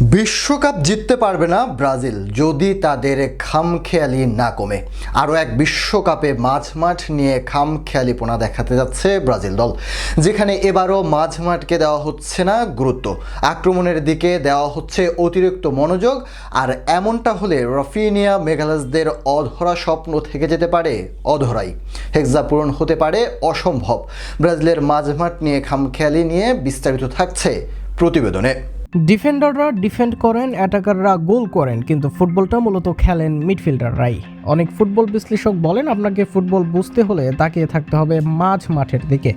বিশ্বকাপ জিততে পারবে না ব্রাজিল, যদি তাদের খামখেয়ালি না কমে। আরও এক বিশ্বকাপে মাঝ মাঠ নিয়ে খামখেয়ালিপনা দেখাতে যাচ্ছে ব্রাজিল দল, যেখানে এবারও মাঝ মাঠকে দেওয়া হচ্ছে না গুরুত্ব। আক্রমণের দিকে দেওয়া হচ্ছে অতিরিক্ত মনোযোগ, আর এমনটা হলে রফিনিয়া মেঘালাসদের অধরা স্বপ্ন থেকে যেতে পারে অধরাই। হেক্সা পূরণ হতে পারে অসম্ভব। ব্রাজিলের মাঝমাঠ নিয়ে খামখেয়ালি নিয়ে বিস্তারিত থাকছে প্রতিবেদনে। ডিফেন্ডাররা ডিফেন্ড করেন, অ্যাটাকাররা গোল করেন, কিন্তু ফুটবলটা মূলত খেলেন মিডফিল্ডাররাই। অনেক ফুটবল বিশ্লেষক বলেন, আপনাকে ফুটবল বুঝতে হলে তাকিয়ে থাকতে হবে মাঝ মাঠের দিকে।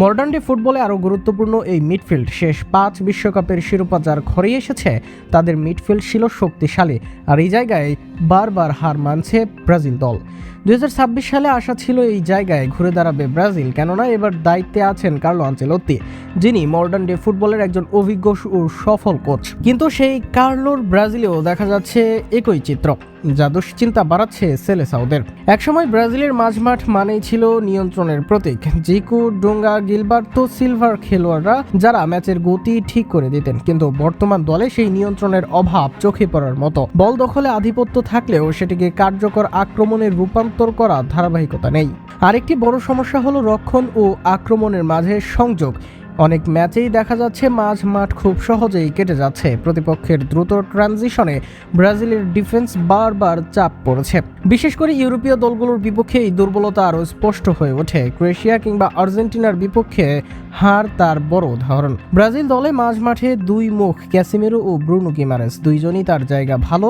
মডার্ন ডে ফুটবলে আরও গুরুত্বপূর্ণ এই মিডফিল্ড। শেষ পাঁচ বিশ্বকাপের শিরোপা যার ঘরে এসেছে, তাদের মিডফিল্ড ছিল শক্তিশালী, আর এই জায়গায় বারবার হার মানছে ব্রাজিল দল। দুই হাজার ছাব্বিশ সালে আশা ছিল এই জায়গায় ঘুরে দাঁড়াবে ব্রাজিল, কেননা এবার দায়িত্বে আছেন কার্লো আঞ্চেলত্তি যিনি মডার্ন ডে ফুটবলের একজন অভিজ্ঞ ও সফল কোচ। কিন্তু সেই কার্লোর ব্রাজিলেও দেখা যাচ্ছে একই চিত্র। যা দুশ্চিন্তা বাড়াচ্ছে সেলেসাউদের একসময় ব্রাজিলের মাঝমাঠ মানেই ছিল নিয়ন্ত্রণের প্রতীক। জিকু, ডোঙ্গা, গিলবার্তো সিলভার খেলোয়াড়রা যারা ম্যাচের গতি ঠিক করে দিতেন। কিন্তু বর্তমান দলে সেই নিয়ন্ত্রণের অভাব চোখে পড়ার মতো। বল দখলে আধিপত্য থাকলেও সেটিকে কার্যকর আক্রমণে রূপান্তর করা ধারাবাহিকতা নেই। আরেকটি বড় সমস্যা হলো রক্ষণ ও আক্রমণের মাঝে সংযোগ। অনেক ম্যাচেই দেখা যাচ্ছে মাঝ মাঠ খুব সহজেই কেটে যাচ্ছে। প্রতিপক্ষের দ্রুত ট্রানজিশনে ব্রাজিলের ডিফেন্স বারবার চাপ পড়েছে। বিশেষ করে ইউরোপীয় দলগুলোর বিপক্ষে এই দুর্বলতা আরও স্পষ্ট হয়ে ওঠে। ক্রোয়েশিয়া কিংবা আর্জেন্টিনার বিপক্ষে হার তার বড় উদাহরণ। ব্রাজিল দলে মাঝ মাঠে দুই মুখ ক্যাসিমেরো ও ব্রুনো গিমারেস। দুইজনই তার জায়গা ভালো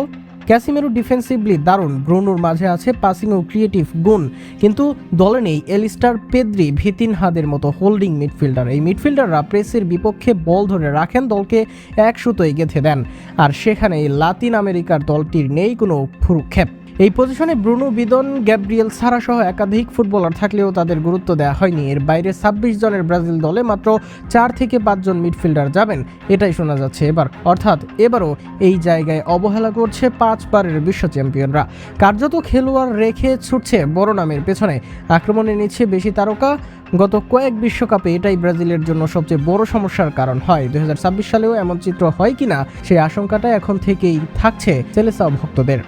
ক্যাসিমেরো ডিফেন্সিভলি দারুণ, ব্রুনোর মাঝে আছে পাসিং ও ক্রিয়েটিভ গুণ, কিন্তু দলে নেই এলিস্টার পেদ্রি ভিতিন হাদের মতো হোল্ডিং মিডফিল্ডার এই মিডফিল্ডাররা প্রেসের বিপক্ষে বল ধরে রাখেন, দলকে এক সুতোয় গেঁথে দেন। আর সেখানে লাতিন আমেরিকার দলটির নেই কোনো ভ্রুক্ষেপ। এই পজিশনে ব্রুনো বিদন, গ্যাব্রিয়েল সারা সহ একাধিক ফুটবলার থাকলেও তাদের গুরুত্ব দেওয়া হয়নি। এর বাইরে ছাব্বিশ জনের ব্রাজিল দলে মাত্র চার থেকে পাঁচজন মিডফিল্ডার যাবেন, এটাই শোনা যাচ্ছে এবার। অর্থাৎ এবারও এই জায়গায় অবহেলা করছে পাঁচবারের বিশ্ব চ্যাম্পিয়নরা। কার্যত খেলোয়াড় রেখে ছুটছে বড় নামের পেছনে। আক্রমণে নিচ্ছে বেশি তারকা। গত কয়েক বিশ্বকাপে এটাই ব্রাজিলের জন্য সবচেয়ে বড় সমস্যার কারণ হয়। দুই হাজার ছাব্বিশ সালেও এমন চিত্র হয় কিনা, সেই আশঙ্কাটা এখন থেকেই থাকছে সেলেসাও ভক্তদের।